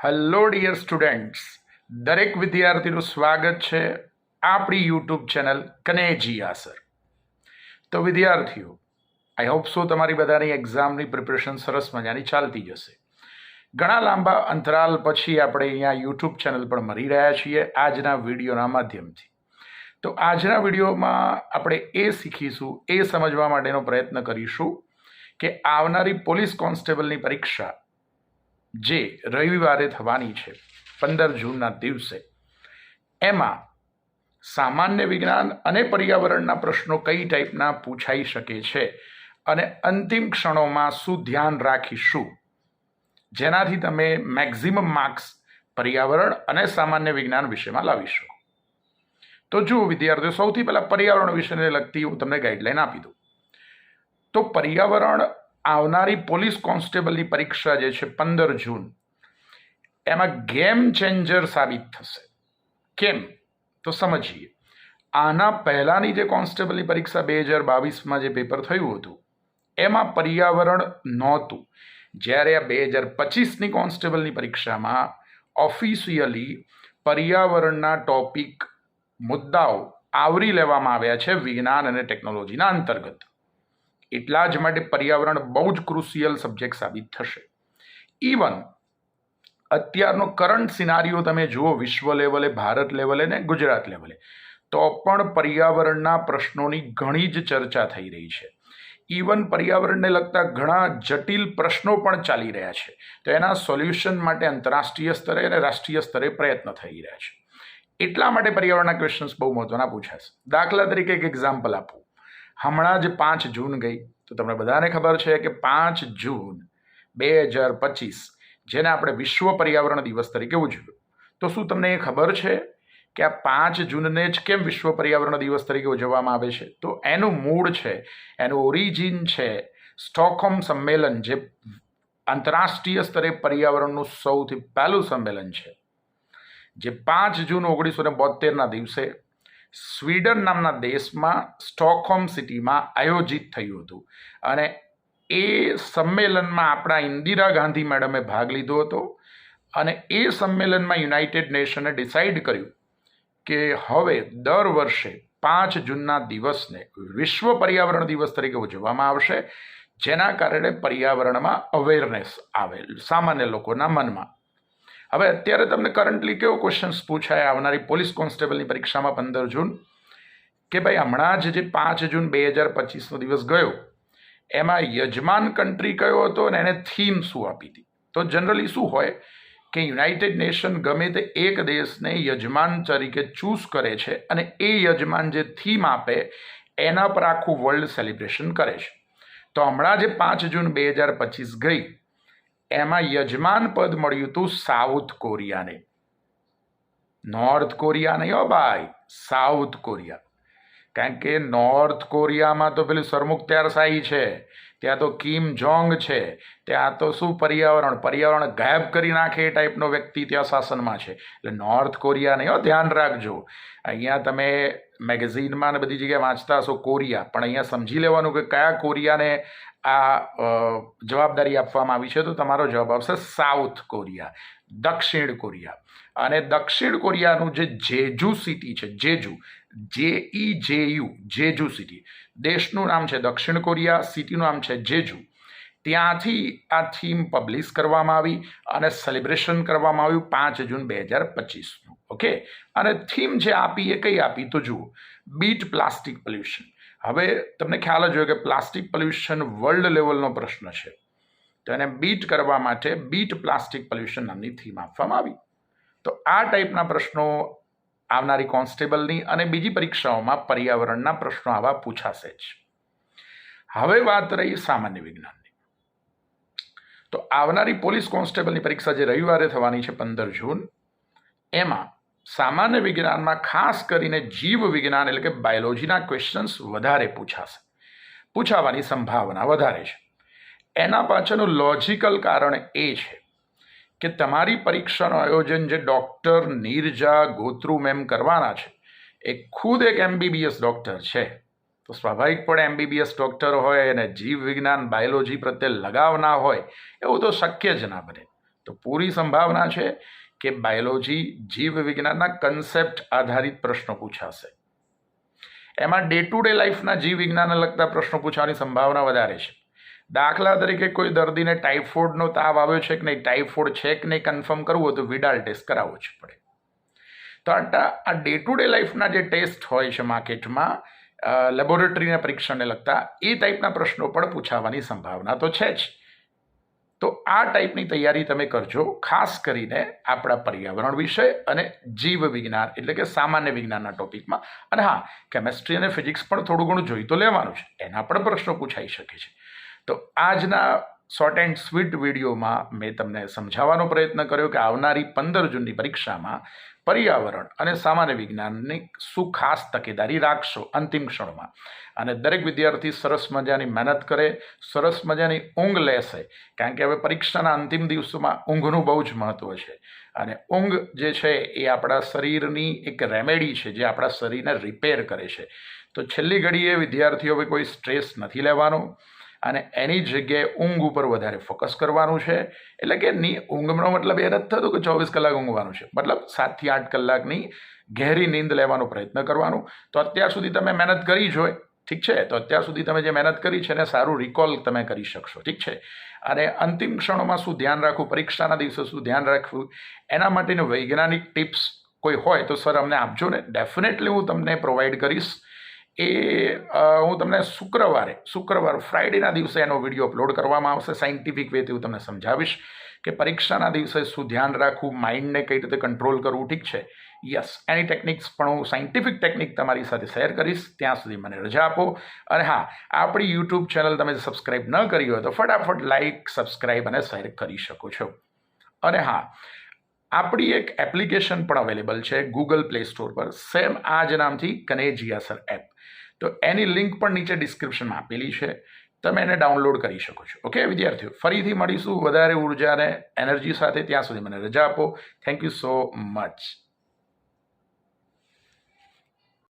Hello dear students દરેક વિદ્યાર્થીનું સ્વાગત છે આપણી યુટ્યુબ ચેનલ કનેજીયા સર તો વિદ્યાર્થીઓ આઈ હોપ સો તમારી બધાની એક્ઝામની પ્રિપરેશન સરસ મજાની ચાલતી જશે. ઘણા લાંબા અંતરાલ પછી આપણે અહીંયા યુટ્યુબ ચેનલ પર મળી રહ્યા છીએ આજના વિડીયોના માધ્યમથી. તો આજના વિડીયોમાં આપણે એ શીખીશું, એ સમજવા માટેનો પ્રયત્ન કરીશું કે આવનારી પોલીસ કોન્સ્ટેબલની પરીક્ષા જે રવિવારે થવાની છે, પંદર જૂનના દિવસે. એમાં સામાન્ય વિજ્ઞાન અને પર્યાવરણના પ્રશ્નો કઈ ટાઈપના પૂછાઈ શકે છે અને અંતિમ ક્ષણોમાં શું ધ્યાન રાખીશું? જેનાથી તમે મેક્ઝિમમ માર્ક્સ પર્યાવરણ અને સામાન્ય વિજ્ઞાન વિષયમાં લાવી શકો. તો જુઓ વિદ્યાર્થીઓ, સૌથી પહેલાં પર્યાવરણ વિષયને લગતી હું તમને ગાઈડલાઈન આપી દઉં. તો પર્યાવરણ આવનારી પોલીસ કોન્સ્ટેબલની પરીક્ષા જે છે પંદર જૂન, એમાં ગેમ ચેન્જર સાબિત થશે. કેમ? તો સમજીએ. આના પહેલાંની જે કોન્સ્ટેબલની પરીક્ષા બે હજાર બાવીસમાં જે પેપર થયું હતું, એમાં પર્યાવરણ નહોતું. જ્યારે આ બે હજાર પચીસની કોન્સ્ટેબલની પરીક્ષામાં ઓફિશિયલી પર્યાવરણના ટોપિક મુદ્દાઓ આવરી લેવામાં આવ્યા છે વિજ્ઞાન અને ટેકનોલોજીના અંતર્ગત. એટલા જ માટે પર્યાવરણ બહુ જ ક્રુશિયલ સબ્જેક્ટ સાબિત થશે. ઇવન અત્યારનો કરંટ સિનારીઓ તમે જુઓ, વિશ્વ લેવલે, ભારત લેવલે ને ગુજરાત લેવલે, તો પણ પર્યાવરણના પ્રશ્નોની ઘણી જ ચર્ચા થઈ રહી છે. ઇવન પર્યાવરણને લગતા ઘણા જટિલ પ્રશ્નો પણ ચાલી રહ્યા છે. તો એના સોલ્યુશન માટે આંતરરાષ્ટ્રીય સ્તરે અને રાષ્ટ્રીય સ્તરે પ્રયત્ન થઈ રહ્યા છે. એટલા માટે પર્યાવરણના ક્વેશ્ચન્સ બહુ મહત્વના પૂછાશે. દાખલા તરીકે એક એક્ઝામ્પલ આપું. હમણાં જ પાંચ જૂન ગઈ. તો તમને બધાને ખબર છે કે પાંચ જૂન બે હજાર પચીસ, જેને આપણે વિશ્વ પર્યાવરણ દિવસ તરીકે ઉજવ્યું. તો શું તમને એ ખબર છે કે આ પાંચ જૂનને જ કેમ વિશ્વ પર્યાવરણ દિવસ તરીકે ઉજવવામાં આવે છે? તો એનું મૂળ છે, એનું ઓરિજિન છે સ્ટોકહોમ સંમેલન, જે આંતરરાષ્ટ્રીય સ્તરે પર્યાવરણનું સૌથી પહેલું સંમેલન છે. જે પાંચ જૂન ઓગણીસો ને બોતેરના દિવસે સ્વીડન નામના દેશમાં સ્ટોકહોમ સિટીમાં આયોજિત થયું હતું. અને એ સંમેલનમાં આપણા ઇન્દિરા ગાંધી મેડમે ભાગ લીધો હતો. અને એ સંમેલનમાં યુનાઇટેડ નેશને ડિસાઇડ કર્યું કે હવે દર વર્ષે પાંચ જૂનના દિવસને વિશ્વ પર્યાવરણ દિવસ તરીકે ઉજવવામાં આવશે, જેના કારણે પર્યાવરણમાં અવેરનેસ આવેલ સામાન્ય લોકોના મનમાં. હવે અત્યારે તમને કરન્ટલી કેવો ક્વેશ્ચન્સ પૂછાય? આવનારી પોલીસ કોન્સ્ટેબલની પરીક્ષામાં પંદર જૂન કે ભાઈ હમણાં જ જે પાંચ જૂન બે હજાર પચીસનો દિવસ ગયો, એમાં યજમાન કન્ટ્રી કયો હતો અને એને થીમ શું આપી હતી? તો જનરલી શું હોય કે યુનાઇટેડ નેશન ગમે તે એક દેશને યજમાન તરીકે ચૂઝ કરે છે અને એ યજમાન જે થીમ આપે, એના પર આખું વર્લ્ડ સેલિબ્રેશન કરે છે. તો હમણાં જે પાંચ જૂન બે હજાર પચીસ ગઈ. એમાં યજમાન પદ મળ્યું હતું સાઉથ કોરિયાને. નોર્થ કોરિયા નહીં હો ભાઈ, સાઉથ કોરિયા. કારણ કે નોર્થ કોરિયામાં તો પેલું સરમુખત્યારશાહી છે. ત્યાં તો કિમ જોંગ છે. ત્યાં તો શું પર્યાવરણ? પર્યાવરણ ગાયબ કરી નાખે એ ટાઈપનો વ્યક્તિ ત્યાં શાસનમાં છે. એટલે નોર્થ કોરિયા નહીં હો, ધ્યાન રાખજો. અહીંયા તમે મેગેઝિનમાં ને બધી જગ્યાએ વાંચતા હશો કોરિયા. પણ અહીંયા સમજી લેવાનું કે કયા કોરિયાને આ જવાબદારી આપવામાં આવી છે. તો તમારો જવાબ આવશે સાઉથ કોરિયા દક્ષિણ કોરિયા. અને દક્ષિણ કોરિયાનું જે જેજુ સિટી છે, જેજુ જે ઈ જે યુ જેજુ સિટી દેશનું નામ છે દક્ષિણ કોરિયા, સિટીનું નામ છે જેજુ. ત્યાંથી આ થીમ પબ્લિશ કરવામાં આવી અને સેલિબ્રેશન કરવામાં આવ્યું પાંચ જૂન બે હજાર પચીસનું. ઓકે? અને થીમ જે આપી એ કઈ આપી? તો જુઓ. Beat plastic pollution. હવે તમને ખ્યાલ જ હોય કે પ્લાસ્ટિક પોલ્યુશન વર્લ્ડ લેવલનો પ્રશ્ન છે. તો એને બીટ કરવા માટે બીટ પ્લાસ્ટિક પોલ્યુશન નામની થીમ આપવામાં આવી. તો આ ટાઈપના પ્રશ્નો આવનારી કોન્સ્ટેબલની અને બીજી પરીક્ષાઓમાં પર્યાવરણના પ્રશ્નો આવા પૂછાશે જ. હવે વાત રહી સામાન્ય વિજ્ઞાનની. તો આવનારી પોલીસ કોન્સ્ટેબલની પરીક્ષા જે રવિવારે થવાની છે પંદર જૂન, એમાં સામાન્ય વિજ્ઞાનમાં ખાસ કરીને જીવ વિજ્ઞાન એટલે કે બાયોલોજીના ક્વેશ્ચન્સ વધારે પૂછાશે. પૂછાવાની સંભાવના વધારે છે. એના પાછળનું લોજિકલ કારણ એ છે કે તમારી પરીક્ષાનું આયોજન જે ડૉક્ટર નીરજા ગોત્રુ મેમ કરવાના છે, એ ખુદ એક એમબીબીએસ ડૉક્ટર છે. તો સ્વાભાવિકપણે એમબીબીએસ ડૉક્ટર હોય અને જીવ વિજ્ઞાન, બાયોલોજી પ્રત્યે લગાવ ના હોય, એવું તો શક્ય જ ના બને. તો પૂરી સંભાવના છે કે બાયોલોજી જીવ વિજ્ઞાનના કન્સેપ્ટ આધારિત પ્રશ્નો પૂછાશે. એમાં ડે ટુ ડે લાઈફના જીવ વિજ્ઞાનને લગતા પ્રશ્નો પૂછવાની સંભાવના વધારે છે. દાખલા તરીકે કોઈ દર્દીને ટાઇફોઇડનો તાવ આવ્યો છે કે નહીં, ટાઇફોઇડ છે કે નહીં કન્ફર્મ કરવું હોય તો વિડાલ ટેસ્ટ કરાવવો જ પડે. તો આટલા આ ડે ટુ ડે લાઈફના જે ટેસ્ટ હોય છે માર્કેટમાં લેબોરેટરીના પરીક્ષણને લગતા, એ ટાઈપના પ્રશ્નો પણ પૂછાવાની સંભાવના તો છે જ. તો આ ટાઈપની તૈયારી તમે કરજો, ખાસ કરીને આપણા પર્યાવરણ વિષય અને જીવ વિજ્ઞાન, એટલે કે સામાન્ય વિજ્ઞાનના ટોપિકમાં. અને હા, કેમેસ્ટ્રી અને ફિઝિક્સ પણ થોડું ઘણું જોઈ તો લેવાનું છે, એના પણ પ્રશ્નો પૂછાઈ શકે છે. તો આજના શોર્ટ એન્ડ સ્વીટ વિડીયોમાં મેં તમને સમજાવવાનો પ્રયત્ન કર્યો કે આવનારી પંદર જૂનની પરીક્ષામાં પર્યાવરણ અને સામાન્ય વિજ્ઞાનની શું ખાસ તકેદારી રાખશો અંતિમ ક્ષણમાં? અને દરેક વિદ્યાર્થી સરસ મજાની મહેનત કરે, સરસ મજાની ઊંઘ લેશે, કારણ કે હવે પરીક્ષાના અંતિમ દિવસોમાં ઊંઘનું બહુ જ મહત્ત્વ છે. અને ઊંઘ જે છે એ આપણા શરીરની એક રેમેડી છે જે આપણા શરીરને રિપેર કરે છે. તો છેલ્લી ઘડીએ વિદ્યાર્થીઓએ કોઈ સ્ટ્રેસ નથી લેવાનો. અને એની જગ્યાએ ઊંઘ ઉપર વધારે ફોકસ કરવાનું છે. એટલે કે ની ઊંઘનો મતલબ એ નથી થતું કે ચોવીસ કલાક ઊંઘવાનું છે. મતલબ સાતથી આઠ કલાકની ગહેરી નીંદ લેવાનો પ્રયત્ન કરવાનો. તો અત્યાર સુધી તમે મહેનત કરી જ હોય. ઠીક છે? તો અત્યાર સુધી તમે જે મહેનત કરી છે એને સારું રિકોલ તમે કરી શકશો. ઠીક છે? અને અંતિમ ક્ષણોમાં શું ધ્યાન રાખવું? પરીક્ષાના દિવસે શું ધ્યાન રાખવું? એના માટેની વૈજ્ઞાનિક ટિપ્સ કોઈ હોય તો સર અમને આપજો ને. ડેફિનેટલી હું તમને પ્રોવાઈડ કરીશ. એ હું તમને શુક્રવારે, શુક્રવાર ફ્રાઈડેના દિવસે એનો વીડિયો અપલોડ કરવામાં આવશે. સાયન્ટિફિક વેથી હું તમને સમજાવીશ કે પરીક્ષાના દિવસે શું ધ્યાન રાખવું, માઇન્ડને કઈ રીતે કંટ્રોલ કરવું, ઠીક છે? યસ, એની ટેકનિક્સ પણ હું, સાયન્ટિફિક ટેકનિક તમારી સાથે શેર કરીશ. ત્યાં સુધી મને રજા આપો. અને હા, આપણી યુટ્યુબ ચેનલ તમે સબસ્ક્રાઈબ ન કરી હોય તો ફટાફટ લાઇક સબસ્ક્રાઈબ અને શેર કરી શકો છો. અને હા, આપણી એક એપ્લિકેશન પણ અવેલેબલ છે ગૂગલ પ્લે સ્ટોર પર. સેમ આ જ નામથી કનેજિયા સર એપ. તો એની લિંક પણ નીચે ડિસ્ક્રિપ્શનમાં આપેલી છે. તમે એને ડાઉનલોડ કરી શકો છો. ઓકે વિદ્યાર્થીઓ, ફરીથી મળીશું. વધારે ઊર્જા અને એનર્જી સાથે ત્યાં સુધી મને રજા આપો. Thank you so much